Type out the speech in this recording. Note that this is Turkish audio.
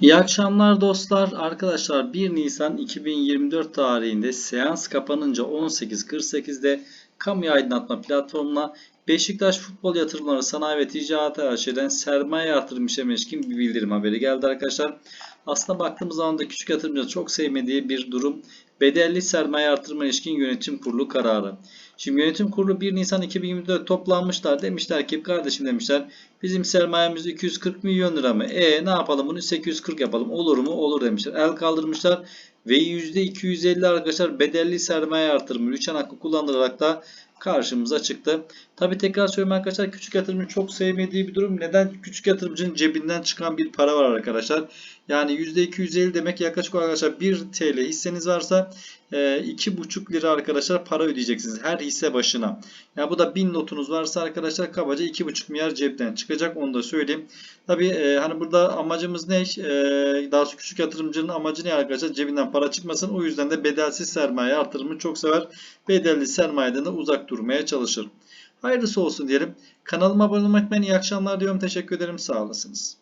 İyi akşamlar dostlar. Arkadaşlar 1 Nisan 2024 tarihinde seans kapanınca 18.48'de kamu aydınlatma platformuna Beşiktaş Futbol Yatırımları Sanayi ve Ticaret AŞ'den sermaye yatırım işlemi ilişkin bir bildirim haberi geldi arkadaşlar. Aslında baktığımız zaman da küçük yatırımcıların çok sevmediği bir durum. Bedelli sermaye artırma ilişkin yönetim kurulu kararı. Şimdi yönetim kurulu 1 Nisan 2024 toplanmışlar. Demişler ki kardeşim demişler bizim sermayemiz 240 milyon lira mı? E ne yapalım bunu 840 yapalım. Olur mu? Olur demişler. El kaldırmışlar ve %250 arkadaşlar bedelli sermaye artırımı 3 hakkı kullanılarak da karşımıza çıktı. Tabi tekrar söylüyorum arkadaşlar küçük yatırımcının çok sevmediği bir durum. Neden? Küçük yatırımcının cebinden çıkan bir para var arkadaşlar. Yani %250 demek yaklaşık arkadaşlar 1 TL hisseniz varsa 2,5 lira arkadaşlar para ödeyeceksiniz her hisse başına. Yani bu da 1000 notunuz varsa arkadaşlar kabaca 2,5 milyar cepten çıkacak onu da söyleyeyim. Tabi hani burada amacımız ne? daha doğrusu küçük yatırımcının amacı ne arkadaşlar? Cebinden para çıkmasın. O yüzden de bedelsiz sermaye artırımı çok sever. Bedelli sermayeden de uzak durmaya çalışır. Hayırlısı olsun diyelim. Kanalıma abone olmayı unutmayın. İyi akşamlar diyorum. Teşekkür ederim. Sağ olasınız.